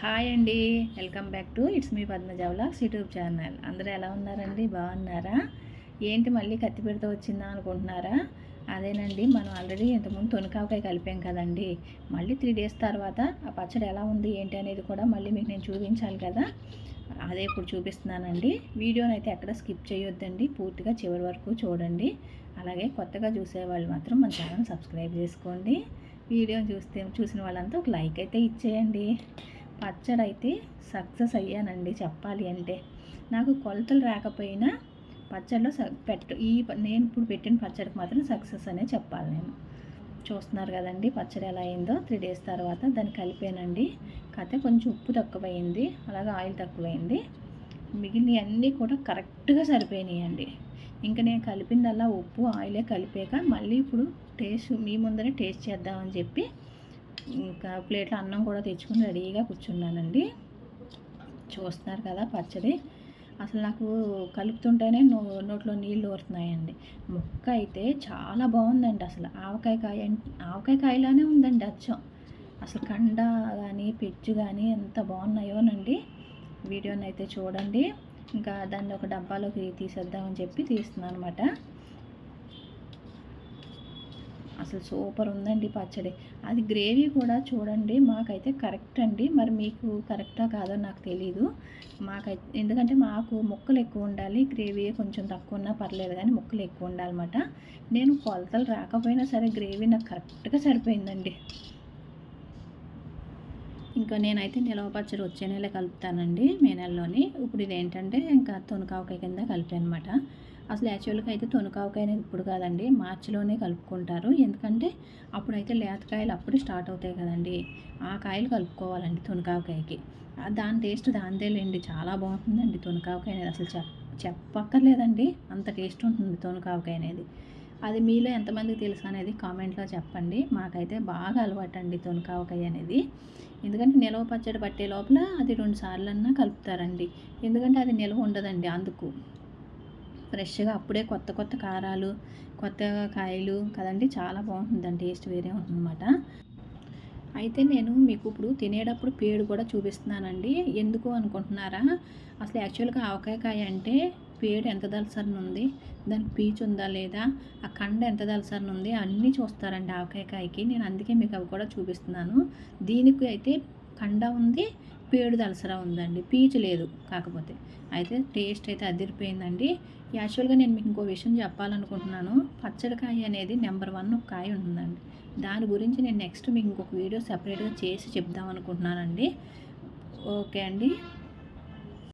Hi అండి. Welcome back to it's me Padmaja vlogs YouTube channel. అందరూ ఎలా ఉన్నారండి? బాగున్నారా? ఏంటి మళ్ళీ కత్తి వచ్చిందా అనుకుంటున్నారా? అదేనండి మనం ఆల్రెడీ ఇంతకుముందు తొనకాకాయ కలిపాం కదండి. మళ్ళీ త్రీ డేస్ తర్వాత ఆ పచ్చడి ఎలా ఉంది ఏంటి అనేది కూడా మళ్ళీ మీకు నేను చూపించాలి కదా. అదే ఇప్పుడు చూపిస్తున్నానండి. వీడియోని అయితే ఎక్కడ స్కిప్ చేయొద్దండి పూర్తిగా చివరి వరకు చూడండి. అలాగే కొత్తగా చూసేవాళ్ళు మాత్రం మన ఛానల్ సబ్స్క్రైబ్ చేసుకోండి. వీడియో చూస్తే చూసిన వాళ్ళంతా ఒక లైక్ అయితే ఇచ్చేయండి. పచ్చడి అయితే సక్సెస్ అయ్యానండి చెప్పాలి అంటే. నాకు కొలతలు రాకపోయినా పచ్చడిలో పెట్ట ఈ నేను ఇప్పుడు పెట్టిన పచ్చడికి మాత్రం సక్సెస్ అనే చెప్పాలి నేను. చూస్తున్నారు కదండి పచ్చడి ఎలా అయిందో. త్రీ డేస్ తర్వాత దాన్ని కలిపానండి. కాకపోతే కొంచెం ఉప్పు తక్కువైంది. అలాగే ఆయిల్ తక్కువైంది. మిగిలిన అన్నీ కూడా కరెక్ట్గా సరిపోయినాయండి. ఇంకా నేను కలిపిందల్లా ఉప్పు ఆయిలే కలిపాక మళ్ళీ ఇప్పుడు టేస్ట్ మీ ముందరే టేస్ట్ చేద్దామని చెప్పి ఇంకా ప్లేట్లో అన్నం కూడా తెచ్చుకుని రెడీగా కూర్చున్నానండి. చూస్తున్నారు కదా పచ్చడి. అసలు నాకు కలుపుతుంటేనే నో నోట్లో నీళ్ళు ఊరుతున్నాయండి. ముక్క అయితే చాలా బాగుందండి అసలు. ఆవకాయ కాయ ఆవకాయ కాయలానే ఉందండి అచ్చం. అసలు కండ కానీ పెచ్చు కానీ ఎంత బాగున్నాయోనండి. వీడియోని అయితే చూడండి. ఇంకా దాన్ని ఒక డబ్బాలోకి తీసేద్దామని చెప్పి తీస్తున్నాను అనమాట అసలు సూపర్ ఉందండి పచ్చడి. అది గ్రేవీ కూడా చూడండి మాకైతే కరెక్ట్ అండి. మరి మీకు కరెక్టా కాదో నాకు తెలీదు. మాకైతే ఎందుకంటే మాకు ముక్కలు ఎక్కువ ఉండాలి గ్రేవీ కొంచెం తక్కువ ఉన్నా పర్లేదు కానీ ముక్కలు ఎక్కువ ఉండాలన్నమాట. నేను కొలతలు రాకపోయినా సరే గ్రేవీ నాకు కరెక్ట్గా సరిపోయిందండి. ఇంకా నేనైతే నిలవపచ్చడి వచ్చే నెల కలుపుతానండి మే నెలలోని. ఇప్పుడు ఇదేంటంటే ఇంకా తొనకావకాయ కింద కలిపాను అనమాట అసలు యాక్చువల్గా అయితే తొనకావకాయ అనేది ఇప్పుడు కాదండి మార్చిలోనే కలుపుకుంటారు. ఎందుకంటే అప్పుడైతే లేతకాయలు అప్పుడు స్టార్ట్ అవుతాయి కదండి. ఆ కాయలు కలుపుకోవాలండి తొనకావకాయకి. దాని టేస్ట్ దానిదేలేండి చాలా బాగుంటుందండి తొనకావకాయ అనేది. అసలు చెప్ప చెప్పక్కర్లేదండి. అంత టేస్ట్ ఉంటుంది తొనకావకాయ అనేది. అది మీలో ఎంతమందికి తెలుసు అనేది కామెంట్లో చెప్పండి. మాకైతే బాగా అలవాటు అండి తొనకావకాయ అనేది. ఎందుకంటే నిలవ పచ్చడి పట్టే లోపల అది రెండు సార్లన్నా కలుపుతారండి. ఎందుకంటే అది నిలవ ఉండదండి అందుకు. ఫ్రెష్గా అప్పుడే కొత్త కొత్త కారాలు కొత్త కాయలు కదండి చాలా బాగుంటుందండి టేస్ట్ వేరే ఉంటుందన్నమాట. అయితే నేను మీకు ఇప్పుడు తినేటప్పుడు పేడు కూడా చూపిస్తున్నానండి. ఎందుకు అనుకుంటున్నారా? అసలు యాక్చువల్గా ఆవకాయ కాయ అంటే పేడు ఎంత దలసరన ఉంది దానికి పీచు ఉందా లేదా? ఆ కండ ఎంత దలసరన ఉంది అన్నీ చూస్తారండి ఆవకాయ కాయకి నేను అందుకే మీకు అవి కూడా చూపిస్తున్నాను. దీనికి అయితే కండ ఉంది పేడు దలసర ఉందండి. పీచు లేదు కాకపోతే. అయితే టేస్ట్ అయితే అదిరిపోయిందండి. యాక్చువల్గా నేను మీకు ఇంకో విషయం చెప్పాలనుకుంటున్నాను. పచ్చడికాయ అనేది నెంబర్ వన్ ఒక కాయ ఉంటుందండి. దాని గురించి నేను నెక్స్ట్ మీకు ఇంకొక వీడియో సపరేట్గా చేసి చెప్దాం అనుకుంటున్నానండి ఓకే అండి.